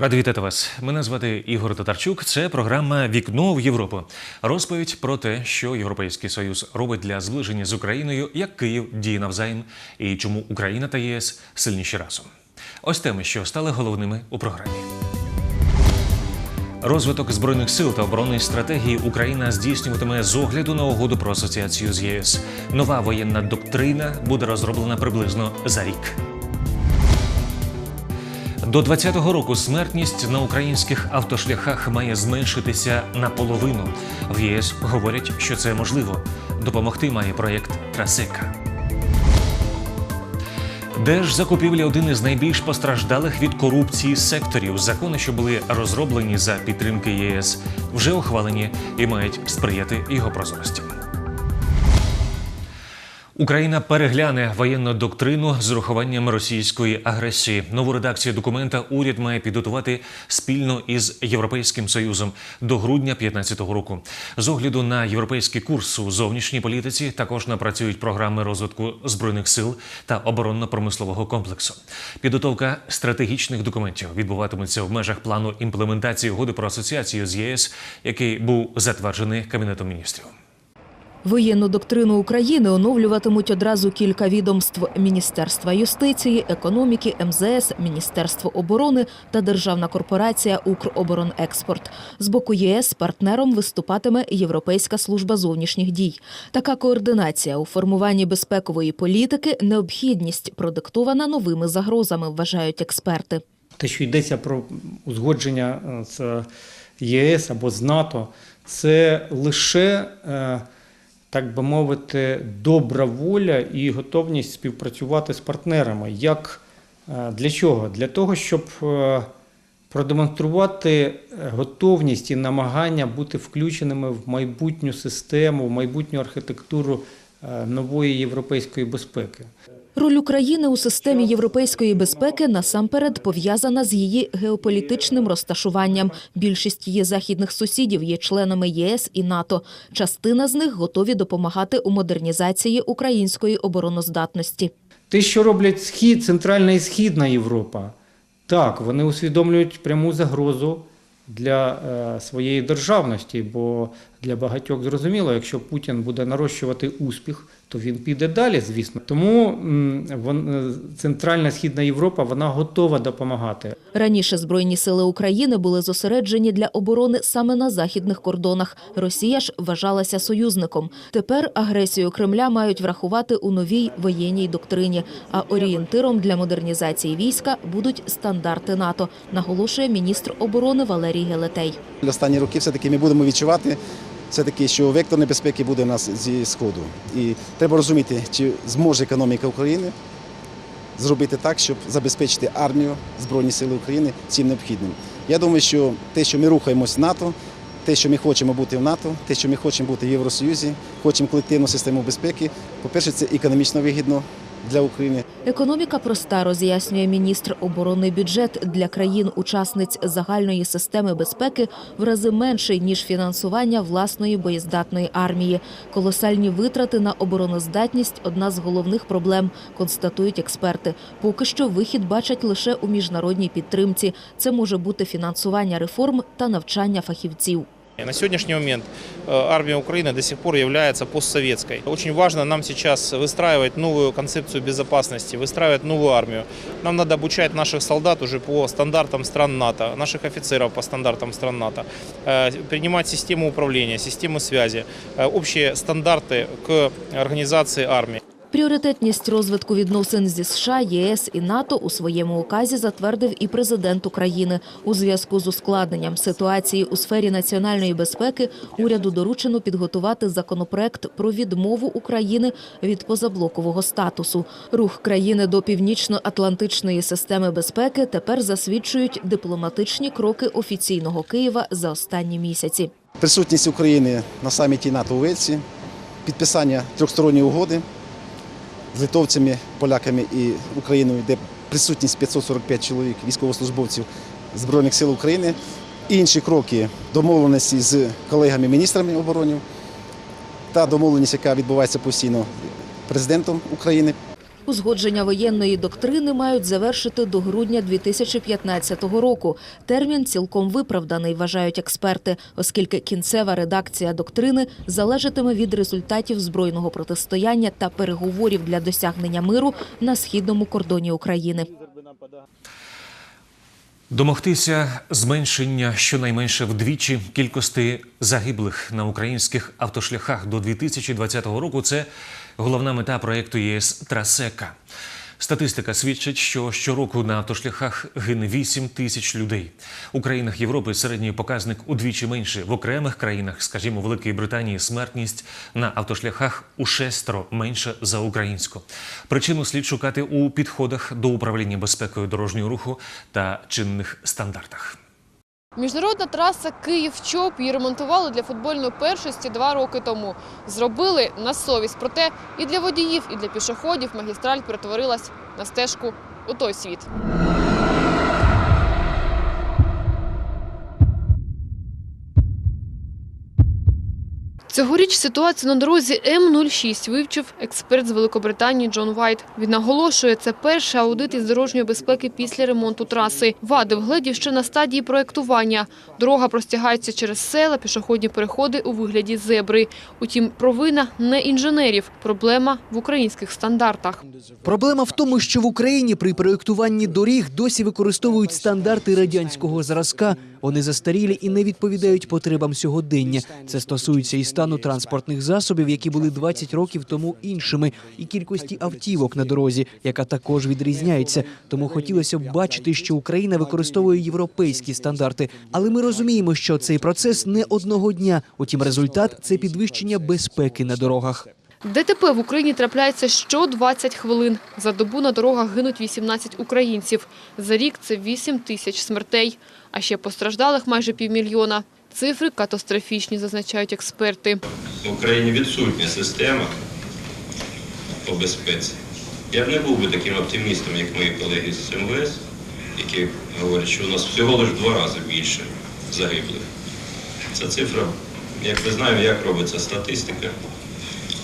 Радий вітати вас. Мене звати Ігор Татарчук. Це програма Вікно в Європу. Розповідь про те, що Європейський Союз робить для зближення з Україною, як Київ діє навзаєм і чому Україна та ЄС сильніші разом. Ось теми, що стали головними у програмі. Розвиток збройних сил та оборонної стратегії Україна здійснюватиме з огляду на угоду про асоціацію з ЄС. Нова воєнна доктрина буде розроблена приблизно за рік. До 2020 року смертність на українських автошляхах має зменшитися наполовину. В ЄС говорять, що це можливо. Допомогти має проєкт Трасека. Держзакупівлі один із найбільш постраждалих від корупції секторів. Закони, що були розроблені за підтримки ЄС, вже ухвалені і мають сприяти його прозорості. Україна перегляне воєнну доктрину з урахуванням російської агресії. Нову редакцію документа уряд має підготувати спільно із Європейським Союзом до грудня 2015 року. З огляду на європейський курс у зовнішній політиці також напрацюють програми розвитку збройних сил та оборонно-промислового комплексу. Підготовка стратегічних документів відбуватиметься в межах плану імплементації угоди про асоціацію з ЄС, який був затверджений Кабінетом міністрів. Воєнну доктрину України оновлюватимуть одразу кілька відомств: Міністерства юстиції, економіки, МЗС, Міністерство оборони та Державна корпорація Укроборонекспорт. З боку ЄС партнером виступатиме Європейська служба зовнішніх дій. Така координація у формуванні безпекової політики необхідність продиктована новими загрозами, вважають експерти. Те, що йдеться про узгодження е, з ЄС або з НАТО, це лише, е, так би мовити, добра воля і готовність співпрацювати з партнерами. Як е, для чого? Для того, щоб е, продемонструвати готовність і намагання бути включеними в майбутню систему, в майбутню архітектуру е, нової європейської безпеки. Роль України у системі європейської безпеки насамперед пов'язана з її геополітичним розташуванням. Більшість її західних сусідів є членами ЄС і НАТО. Частина з них готові допомагати у модернізації української обороноздатності. Те, що роблять схід, Центральна і Східна Європа, так, вони усвідомлюють пряму загрозу для е, своєї державності, бо для багатьох зрозуміло, якщо Путін буде нарощувати успіх, то він піде далі, звісно. Тому е, Центральна Східна Європа вона готова допомагати. Раніше збройні сили України були зосереджені для оборони саме на західних кордонах. Росія ж вважалася союзником. Тепер агресію Кремля мають врахувати у новій воєнній доктрині. А орієнтиром для модернізації війська будуть стандарти НАТО, наголошує міністр оборони Валерій Гелетей. Останні роки все-таки ми будемо відчувати, все-таки, що вектор небезпеки буде у нас зі сходу. І треба розуміти, чи зможе економіка України зробити так, щоб забезпечити армію Збройні Сили України цим необхідним. Я думаю, що те, що ми рухаємось в НАТО, те, що ми хочемо бути в НАТО, те, що ми хочемо бути в Євросоюзі, хочемо колективну систему безпеки, по-перше, це економічно вигідно для України. Економіка проста, роз'яснює міністр оборони. Бюджет для країн-учасниць загальної системи безпеки в рази менший ніж фінансування власної боєздатної армії. Колосальні витрати на обороноздатність одна з головних проблем, констатують експерти. Поки що вихід бачать лише у міжнародній підтримці. Це може бути фінансування реформ та навчання фахівців. И На сегодняшний момент э, армия Украины до сих пор является постсоветской. Очень важно нам сейчас выстраивать новую концепцию безопасности, выстраивать новую армию. Нам надо обучать наших солдат уже по стандартам стран НАТО, наших офицеров по стандартам стран НАТО, э, принимать систему управления, систему связи, э, общие стандарты к организации армии. Пріоритетність розвитку відносин зі США, ЄС і НАТО у своєму указі затвердив і президент України. У зв'язку з ускладненням ситуації у сфері національної безпеки уряду доручено підготувати законопроект про відмову України від позаблокового статусу. Рух країни до північно-атлантичної системи безпеки тепер засвідчують дипломатичні кроки офіційного Києва за останні місяці. Присутність України на саміті НАТО у Вельсі, підписання трьохсторонньої угоди литовцями, поляками і Україною, де присутність 545 чоловік, військовослужбовців Збройних сил України. Інші кроки домовленості з колегами-міністрами оборони та домовленість, яка відбувається постійно президентом України. Узгодження воєнної доктрини мають завершити до грудня 2015 року. Термін цілком виправданий, вважають експерти, оскільки кінцева редакція доктрини залежатиме від результатів збройного протистояння та переговорів для досягнення миру на східному кордоні України. Домогтися зменшення щонайменше вдвічі кількості загиблих на українських автошляхах до 2020 року це головна мета проєкту ЄС Трасека. Статистика свідчить, що щороку на автошляхах гине 8 тисяч людей. У країнах Європи середній показник удвічі менше. В окремих країнах, скажімо, Великої Британії, смертність на автошляхах у шестеро менша за українську. Причину слід шукати у підходах до управління безпекою дорожнього руху та чинних стандартах. Міжнародна траса Київ-Чоп її ремонтували для футбольної першості два роки тому. Зробили на совість. Проте і для водіїв, і для пішоходів магістраль перетворилась на стежку у той світ. Цьогоріч ситуацію на дорозі М06 вивчив експерт з Великобританії Джон Вайт. Він наголошує, це перший аудит із дорожньої безпеки після ремонту траси. Вади вгледів ще на стадії проєктування. Дорога простягається через села, пішохідні переходи у вигляді зебри. Утім, провина не інженерів, проблема в українських стандартах. Проблема в тому, що в Україні при проєктуванні доріг досі використовують стандарти радянського зразка. Вони застарілі і не відповідають потребам сьогодення. Це стосується і стану транспортних засобів, які були 20 років тому іншими, і кількості автівок на дорозі, яка також відрізняється. Тому хотілося б бачити, що Україна використовує європейські стандарти. Але ми розуміємо, що цей процес не одного дня. Утім, результат це підвищення безпеки на дорогах. ДТП в Україні трапляється що 20 хвилин. За добу на дорогах гинуть 18 українців. За рік це 8 тисяч смертей. А ще постраждалих майже півмільйона. Цифри катастрофічні, зазначають експерти. в Україні відсутня система по безпеці. Я б не був би таким оптимістом, як мої колеги з МВС, які говорять, що у нас всього лише два рази більше загиблих. Ця цифра, як ми знаємо, як робиться статистика.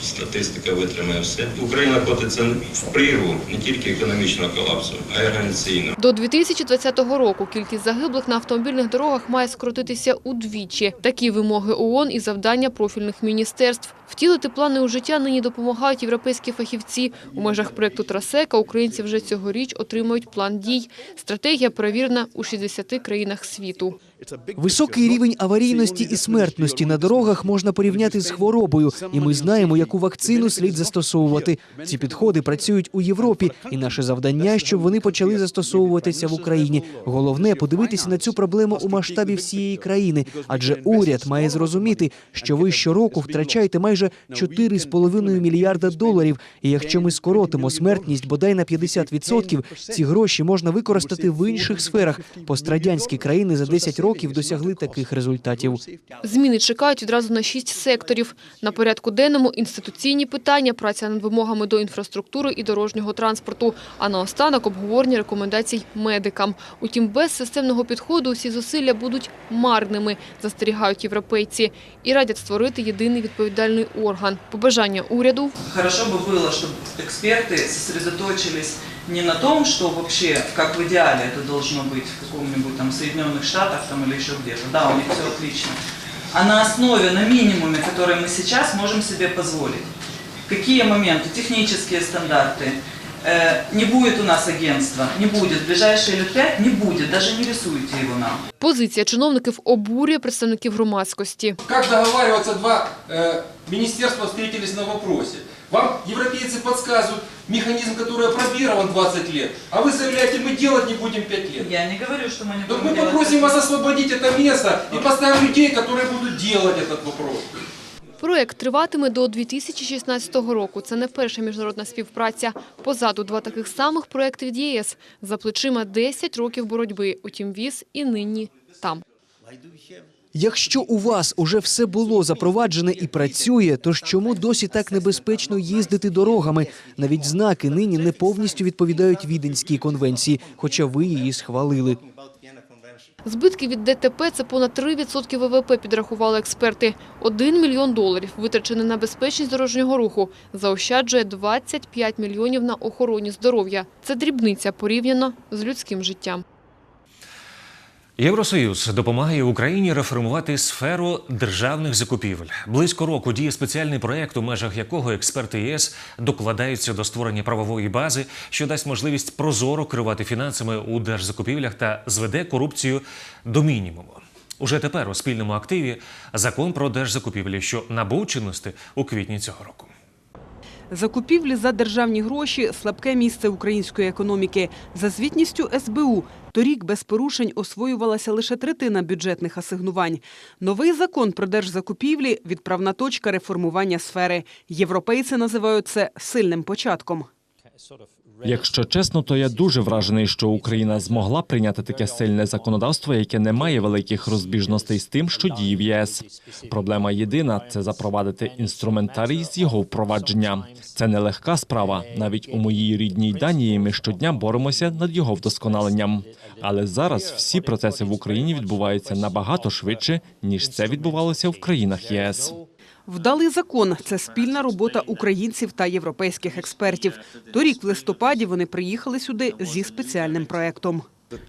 Статистика витримає все. Україна котиться в прірву не тільки економічного колапсу, а й організаційного. До 2020 року кількість загиблих на автомобільних дорогах має скоротитися удвічі. Такі вимоги ООН і завдання профільних міністерств. Втілити плани у життя нині допомагають європейські фахівці. У межах проєкту «Трасека» українці вже цьогоріч отримають план дій. Стратегія перевірена у 60 країнах світу. Високий рівень аварійності і смертності на дорогах можна порівняти з хворобою, і ми знаємо, яку вакцину слід застосовувати. Ці підходи працюють у Європі, і наше завдання, щоб вони почали застосовуватися в Україні. Головне подивитися на цю проблему у масштабі всієї країни, адже уряд має зрозуміти, що ви щороку втрачаєте майже 4,5 мільярда доларів. І якщо ми скоротимо смертність бодай на 50%, ці гроші можна використати в інших сферах. Пострадянські країни за 10 років досягли таких результатів. Зміни чекають відразу на шість секторів. На порядку денному інституційні питання, праця над вимогами до інфраструктури і дорожнього транспорту, а наостанок обговорення рекомендацій медикам. Утім, без системного підходу усі зусилля будуть марними, застерігають європейці, і радять створити єдиний відповідальний орган. Побажання уряду Хорошо бы было, чтобы эксперты сосредоточились не на том, что вообще, как в идеале это должно быть в каком-нибудь там Соединенных Штатах там, или еще где-то. Да, у них все отлично. А на основе, на минимуме, который мы сейчас можем себе позволить. Какие моменты? Технические стандарты. Э, не будет у нас агентства, не будет. В ближайшие лет пять не будет, даже не рисуйте его нам. позиція чиновників обурює представників громадськості. Как договариваться два э, министерства встретились на вопросе? Вам европейцы подсказывают механизм, который опробирован 20 лет, а вы заявляете, мы делать не будем 5 лет. Я не говорю, что мы не Так будем мы делать попросим такие- вас освободить это место и поставим людей, которые будут делать этот вопрос. Проект триватиме до 2016 року. Це не перша міжнародна співпраця. Позаду два таких самих проекти від ЄС. За плечима 10 років боротьби. Утім, віз і нині там. Якщо у вас уже все було запроваджене і працює, то чому досі так небезпечно їздити дорогами? Навіть знаки нині не повністю відповідають Віденській конвенції, хоча ви її схвалили. Збитки від ДТП – це понад 3% ВВП, підрахували експерти. Один мільйон доларів, витрачений на безпечність дорожнього руху, заощаджує 25 мільйонів на охороні здоров'я. Це дрібниця порівняно з людським життям. Євросоюз допомагає Україні реформувати сферу державних закупівель. Близько року діє спеціальний проект, у межах якого експерти ЄС докладаються до створення правової бази, що дасть можливість прозоро керувати фінансами у держзакупівлях та зведе корупцію до мінімуму. Уже тепер у спільному активі закон про держзакупівлі, що набув чинності у квітні цього року. Закупівлі за державні гроші – слабке місце української економіки. За звітністю СБУ, торік без порушень освоювалася лише третина бюджетних асигнувань. Новий закон про держзакупівлі – відправна точка реформування сфери. Європейці називають це сильним початком. Якщо чесно, то я дуже вражений, що Україна змогла прийняти таке сильне законодавство, яке не має великих розбіжностей з тим, що діє в ЄС. Проблема єдина це запровадити інструментарій з його впровадження. Це нелегка справа. Навіть у моїй рідній Данії ми щодня боремося над його вдосконаленням. Але зараз всі процеси в Україні відбуваються набагато швидше ніж це відбувалося в країнах ЄС. Вдалий закон – це спільна робота українців та європейських експертів. Торік в листопаді вони приїхали сюди зі спеціальним проектом.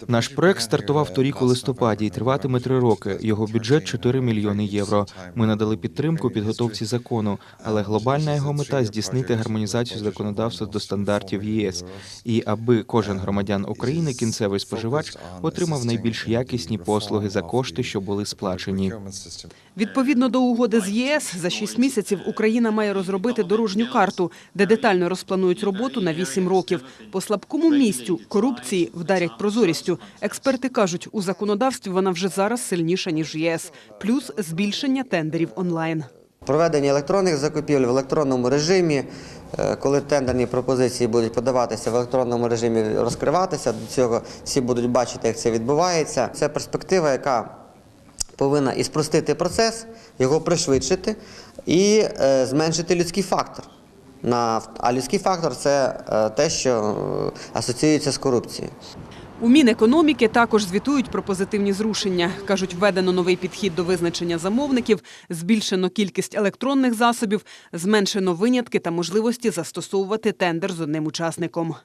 Наш проект стартував торік у листопаді і триватиме три роки. Його бюджет 4 мільйони євро. Ми надали підтримку підготовці закону, але глобальна його мета здійснити гармонізацію законодавства до стандартів ЄС. І аби кожен громадян України, кінцевий споживач, отримав найбільш якісні послуги за кошти, що були сплачені. Відповідно до угоди з ЄС, за шість місяців Україна має розробити дорожню карту, де детально розпланують роботу на вісім років. По слабкому місцю корупції вдарять прозорістю. Експерти кажуть, у законодавстві вона вже зараз сильніша ніж ЄС. Плюс збільшення тендерів онлайн. Проведення електронних закупівель в електронному режимі, е, коли тендерні пропозиції будуть подаватися в електронному режимі, розкриватися, до цього всі будуть бачити, як це відбувається. Це перспектива, яка повинна і спростити процес, його пришвидшити і е, зменшити людський фактор. На, а людський фактор це е, те, що асоціюється з корупцією. У Мінекономіки також звітують про позитивні зрушення. Кажуть, введено новий підхід до визначення замовників, збільшено кількість електронних засобів, зменшено винятки та можливості застосовувати тендер з одним учасником.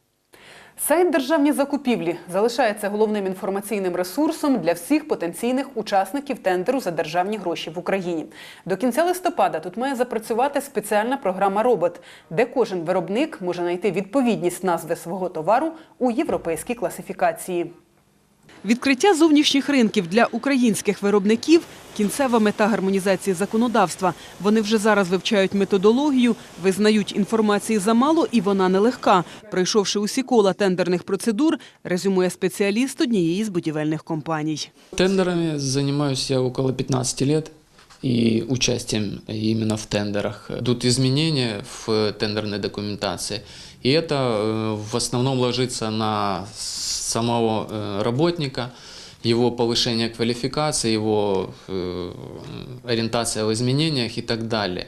Сайт державні закупівлі залишається головним інформаційним ресурсом для всіх потенційних учасників тендеру за державні гроші в Україні. До кінця листопада тут має запрацювати спеціальна програма Робот, де кожен виробник може знайти відповідність назви свого товару у європейській класифікації. Відкриття зовнішніх ринків для українських виробників кінцева мета гармонізації законодавства. Вони вже зараз вивчають методологію, визнають інформації замало, і вона нелегка. Пройшовши усі кола тендерних процедур, резюмує спеціаліст однієї з будівельних компаній. Тендерами занимаюсь я около 15 лет и участием именно в тендерах. Тут изменения в тендерной документации, и это э, в основном ложится на самого э, работника, его повышение квалификации, его э, ориентация в изменениях и так далее.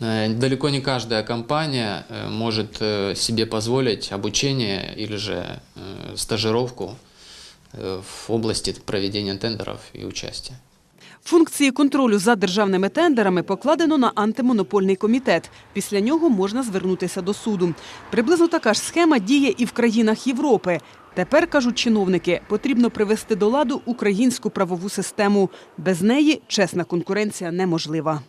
Э, Далеко не каждая компания э, может э, себе позволить обучение или же э, стажировку э, в области проведения тендеров и участия. Функції контролю за державними тендерами покладено на антимонопольний комітет. Після нього можна звернутися до суду. Приблизно така ж схема діє і в країнах Європи. Тепер, кажуть чиновники, потрібно привести до ладу українську правову систему. Без неї чесна конкуренція неможлива.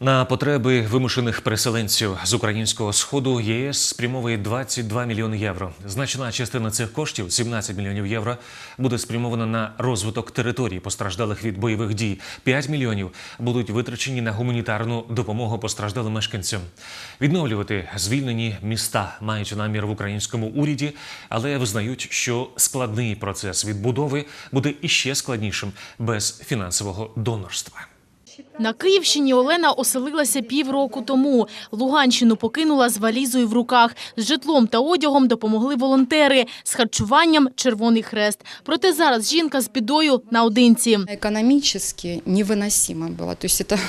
На потреби вимушених переселенців з українського сходу ЄС спрямовує 22 мільйони євро. Значна частина цих коштів, 17 мільйонів євро, буде спрямована на розвиток територій, постраждалих від бойових дій. 5 мільйонів будуть витрачені на гуманітарну допомогу постраждалим мешканцям. Відновлювати звільнені міста мають намір в українському уряді, але визнають, що складний процес відбудови буде іще складнішим без фінансового донорства. На Київщині Олена оселилася півроку тому. Луганщину покинула з валізою в руках. З житлом та одягом допомогли волонтери, з харчуванням – Червоний Хрест. Проте зараз жінка з бідою наодинці. Экономически невыносимо было. То есть это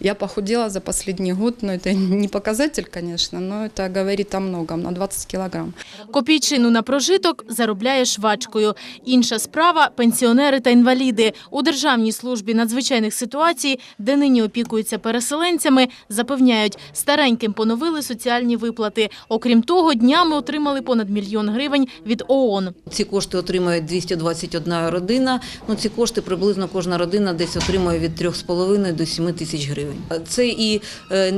я похудела за последний год, но это не показатель, конечно, но это говорит о многом, на 20 килограмм. Копійчину на прожиток заробляє швачкою. Інша справа – пенсіонери та інваліди. У Державній службі надзвичайних ситуацій, де нині опікуються переселенцями, запевняють, стареньким поновили соціальні виплати. Окрім того, днями отримали понад мільйон гривень від ООН. Ці кошти отримує 221 родина. Ну, ці кошти приблизно кожна родина десь отримує від 3,5 до 7 тисяч гривень. Це і е,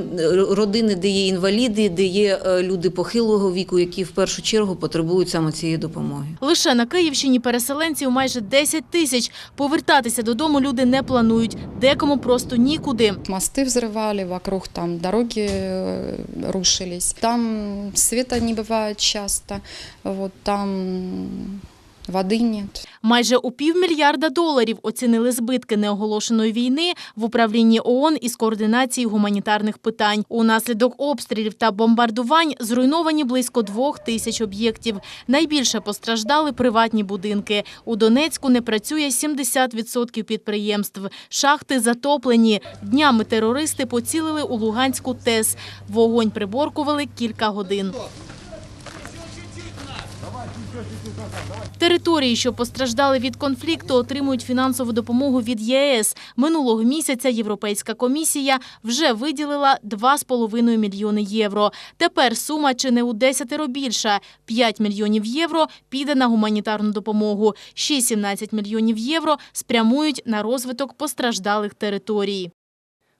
родини, де є інваліди, де є е, люди похилого віку, які в першу чергу потребують саме цієї допомоги. Лише на Київщині переселенців майже 10 тисяч. Повертатися додому люди не планують. Декому просто нікуди. Мосты взрывали, вокруг там дороги э, рушились. Там света не бывает часто, вот там воды нет. Майже у півмільярда доларів оцінили збитки неоголошеної війни в управлінні ООН із координації гуманітарних питань. Унаслідок обстрілів та бомбардувань зруйновані близько двох тисяч об'єктів. Найбільше постраждали приватні будинки. У Донецьку не працює 70% підприємств. Шахти затоплені. Днями терористи поцілили у Луганську ТЕС. Вогонь приборкували кілька годин. Території, що постраждали від конфлікту, отримують фінансову допомогу від ЄС. Минулого місяця Європейська комісія вже виділила 2,5 мільйони євро. Тепер сума чи не у десятеро більша. 5 мільйонів євро піде на гуманітарну допомогу. Ще 17 мільйонів євро спрямують на розвиток постраждалих територій.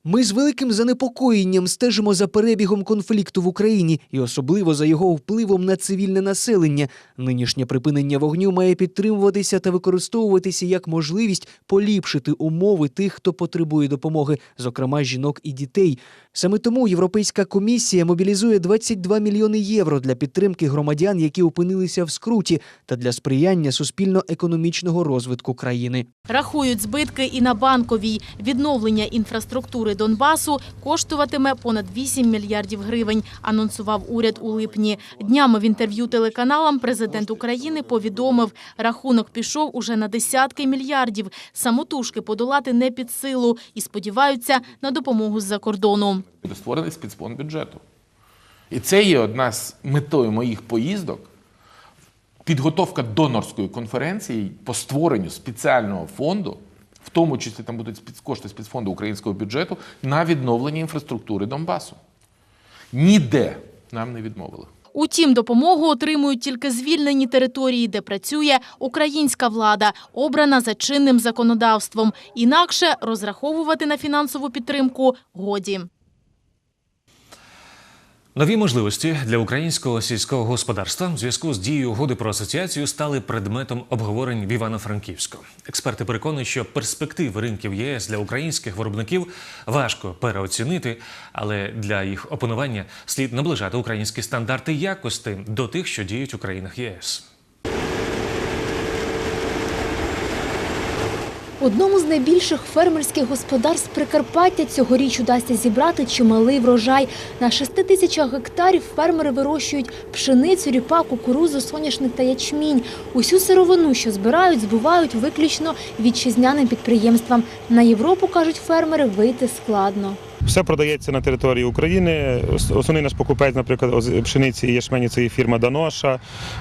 Ми з великим занепокоєнням стежимо за перебігом конфлікту в Україні і особливо за його впливом на цивільне населення. Нинішнє припинення вогню має підтримуватися та використовуватися як можливість поліпшити умови тих, хто потребує допомоги, зокрема жінок і дітей. Саме тому Європейська комісія мобілізує 22 мільйони євро для підтримки громадян, які опинилися в скруті, та для сприяння суспільно-економічного розвитку країни. Рахують збитки і на банковій. Відновлення інфраструктури Донбасу коштуватиме понад 8 мільярдів гривень, анонсував уряд у липні. Днями в інтерв'ю телеканалам президент України повідомив, рахунок пішов уже на десятки мільярдів. Самотужки подолати не під силу і сподіваються на допомогу з-за кордону. Створений спецфонд бюджету. І це є одна з метою моїх поїздок. Підготовка донорської конференції по створенню спеціального фонду, тому числі там будуть кошти з підфонду українського бюджету на відновлення інфраструктури Донбасу. Ніде нам не відмовили. Утім, допомогу отримують тільки звільнені території, де працює українська влада, обрана за чинним законодавством. Інакше розраховувати на фінансову підтримку годі. Нові можливості для українського сільського господарства в зв'язку з дією угоди про асоціацію стали предметом обговорень в Івано-Франківську. Експерти переконують, що перспективи ринків ЄС для українських виробників важко переоцінити, але для їх опанування слід наближати українські стандарти якості до тих, що діють у країнах ЄС. Одному з найбільших фермерських господарств Прикарпаття цьогоріч удасться зібрати чималий врожай. На 6 тисячах гектарів фермери вирощують пшеницю, ріпак, кукурузу, соняшник та ячмінь. Усю сировину, що збирають, збувають виключно вітчизняним підприємствам. На Європу, кажуть фермери, вийти складно. Все продається на території України. Основний наш покупець, наприклад, оз- пшениці і ячмені це є фірма Даноша,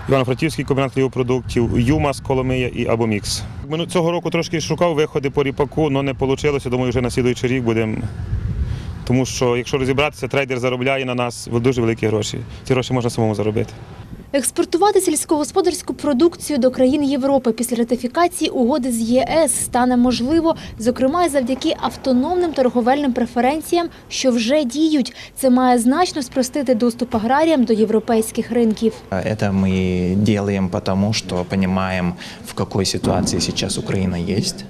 Івано-Франківський комбінат хлібопродуктів, Юмас, Коломия і Абомікс. Мину- Цього року трошки шукав виходи по ріпаку, але не вийшло. Думаю, вже на слідуючий рік будемо. Тому що, якщо розібратися, трейдер заробляє на нас дуже великі гроші. Ці гроші можна самому заробити. Експортувати сільськогосподарську продукцію до країн Європи після ратифікації угоди з ЄС стане можливо, зокрема й завдяки автономним торговельним преференціям, що вже діють. Це має значно спростити доступ аграріям до європейських ринків. Это мы делаем потому, что понимаем, в какой ситуации сейчас Украина есть.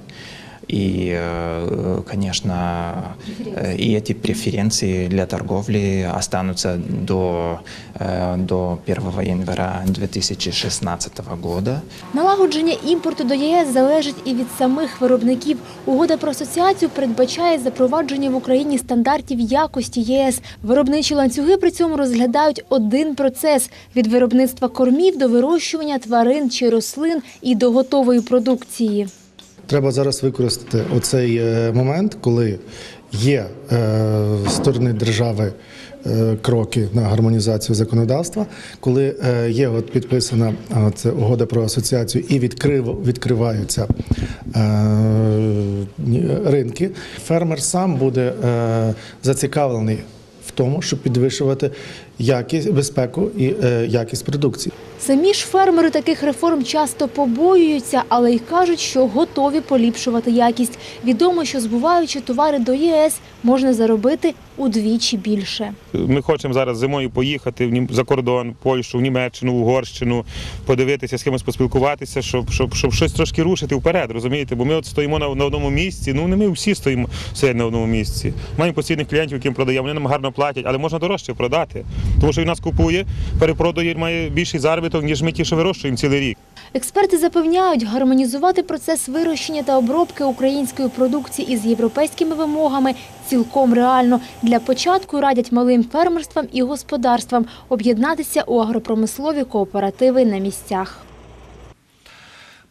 И, э, конечно, э, и эти преференции для торговли останутся до, э, до 1 января 2016 года. Налагодження імпорту до ЄС залежить і від самих виробників. Угода про асоціацію передбачає запровадження в Україні стандартів якості єС. Виробничі ланцюги при цьому розглядають один процес від виробництва кормів до вирощування тварин чи рослин і до готової продукції. Треба зараз використати оцей е, момент, коли є е, сторони держави е, кроки на гармонізацію законодавства, коли є от підписана це угода про асоціацію і відкрив, відкриваються ринки. Фермер сам буде зацікавлений тому, щоб підвищувати якість, безпеку і е, якість продукції. Самі ж фермери таких реформ часто побоюються, але й кажуть, що готові поліпшувати якість. Відомо, що збуваючи товари до ЄС, можна заробити удвічі більше. Ми хочемо зараз зимою поїхати в Нім- за кордон, Польщу, в Німеччину, в Угорщину, подивитися, з кимось поспілкуватися, щоб, щоб, щоб щось трошки рушити вперед, розумієте? Бо ми от стоїмо на, на одному місці. Ну не ми всі стоїмо стоять на одному місці. Маємо постійних клієнтів, яким продаємо, вони нам гарно платять, але можна дорожче продати. Тому що він нас купує, перепродає, має більший заробіток, ніж ми ті, що вирощуємо цілий рік. Експерти запевняють, гармонізувати процес вирощення та обробки української продукції із європейськими вимогами цілком реально. Для початку радять малим фермерствам і господарствам об'єднатися у агропромислові кооперативи на місцях.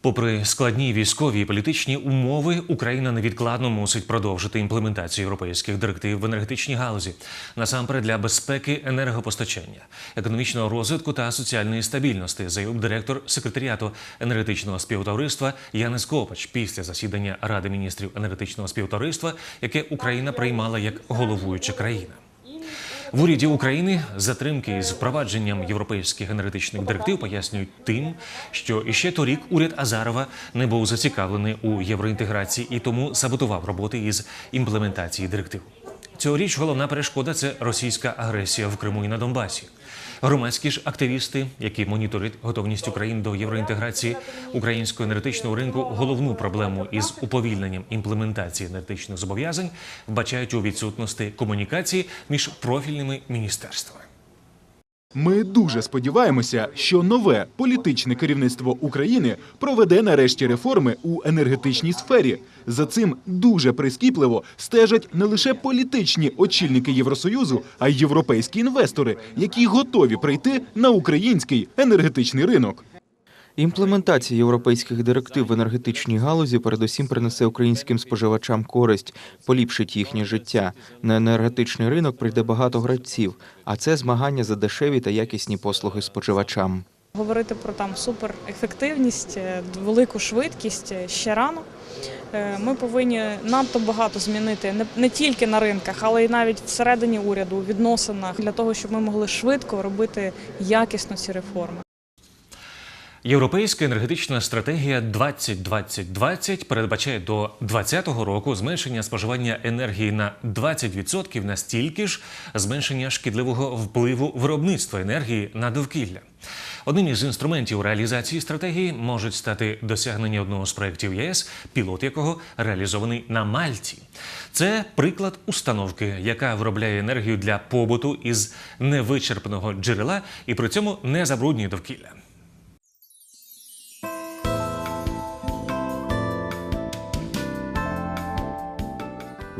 Попри складні військові і політичні умови, Україна невідкладно мусить продовжити імплементацію європейських директив в енергетичній галузі, насамперед для безпеки енергопостачання, економічного розвитку та соціальної стабільності, заявив директор секретаріату енергетичного співтовариства Янис Копач після засідання Ради міністрів енергетичного співтовариства, яке Україна приймала як головуюча країна. В уряді України затримки з впровадженням європейських енергетичних директив пояснюють тим, що іще торік уряд Азарова не був зацікавлений у євроінтеграції і тому саботував роботи із імплементації директив. Цьогоріч головна перешкода це російська агресія в Криму і на Донбасі. Громадські ж активісти, які моніторять готовність України до євроінтеграції українського енергетичного ринку, головну проблему із уповільненням імплементації енергетичних зобов'язань вбачають у відсутності комунікації між профільними міністерствами. Ми дуже сподіваємося, що нове політичне керівництво України проведе нарешті реформи у енергетичній сфері. За цим дуже прискіпливо стежать не лише політичні очільники Євросоюзу, а й європейські інвестори, які готові прийти на український енергетичний ринок. Імплементація європейських директив в енергетичній галузі передусім принесе українським споживачам користь, поліпшить їхнє життя. На енергетичний ринок прийде багато гравців, а це змагання за дешеві та якісні послуги споживачам. Говорити про там суперефективність, е, велику швидкість е, ще рано. Е, Ми повинні надто багато змінити не, тільки на ринках, але й навіть всередині уряду, у відносинах для того, щоб ми могли швидко робити якісно ці реформи. Європейська енергетична стратегія 2020-2020 передбачає до 2020 року зменшення споживання енергії на 20% настільки ж зменшення шкідливого впливу виробництва енергії на довкілля. Одним із інструментів реалізації стратегії можуть стати досягнення одного з проєктів ЄС, пілот якого реалізований на Мальті. Це приклад установки, яка виробляє енергію для побуту із невичерпного джерела і при цьому не забруднює довкілля.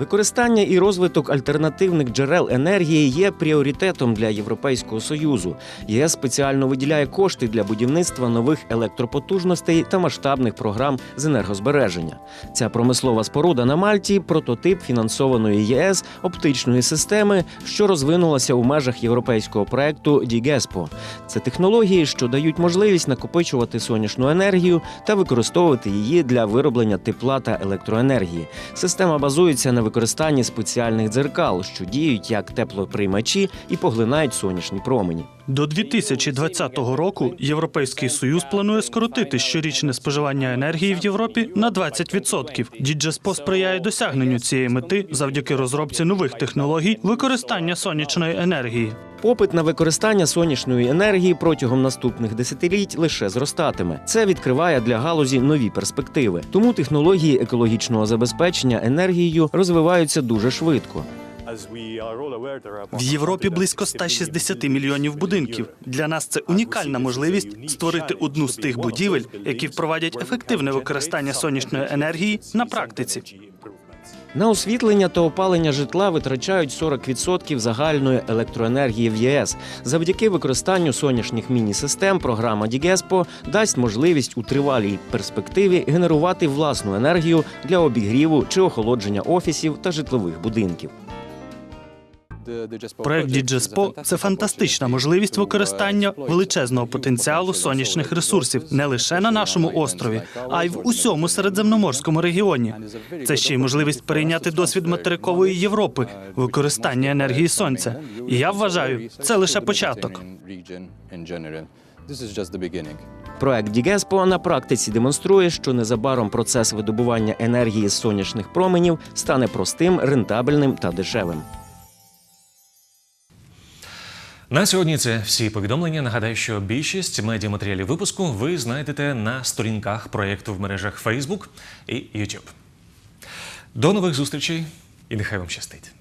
Використання і розвиток альтернативних джерел енергії є пріоритетом для Європейського союзу. ЄС спеціально виділяє кошти для будівництва нових електропотужностей та масштабних програм з енергозбереження. Ця промислова споруда на Мальті прототип фінансованої ЄС оптичної системи, що розвинулася у межах європейського проекту Дігеспо. Це технології, що дають можливість накопичувати сонячну енергію та використовувати її для вироблення тепла та електроенергії. Система базується на використанні спеціальних дзеркал, що діють як теплоприймачі і поглинають сонячні промені. До 2020 року Європейський Союз планує скоротити щорічне споживання енергії в Європі на 20%. Діджеспо сприяє досягненню цієї мети завдяки розробці нових технологій використання сонячної енергії. Попит на використання сонячної енергії протягом наступних десятиліть лише зростатиме. Це відкриває для галузі нові перспективи. Тому технології екологічного забезпечення енергією розвиваються дуже швидко. В Європі близько 160 мільйонів будинків. Для нас це унікальна можливість створити одну з тих будівель, які впровадять ефективне використання сонячної енергії на практиці. На освітлення та опалення житла витрачають 40% загальної електроенергії в ЄС. Завдяки використанню сонячних міні-систем програма Дігеспо дасть можливість у тривалій перспективі генерувати власну енергію для обігріву чи охолодження офісів та житлових будинків. Проект Діджеспо це фантастична можливість використання величезного потенціалу сонячних ресурсів не лише на нашому острові, а й в усьому середземноморському регіоні. Це ще й можливість перейняти досвід материкової Європи використання енергії сонця. І я вважаю, це лише початок. Проект Дігеспо на практиці демонструє, що незабаром процес видобування енергії з сонячних променів стане простим, рентабельним та дешевим. На сьогодні це всі повідомлення. Нагадаю, що більшість медіаматеріалів випуску ви знайдете на сторінках проєкту в мережах Facebook і YouTube. До нових зустрічей і нехай вам щастить.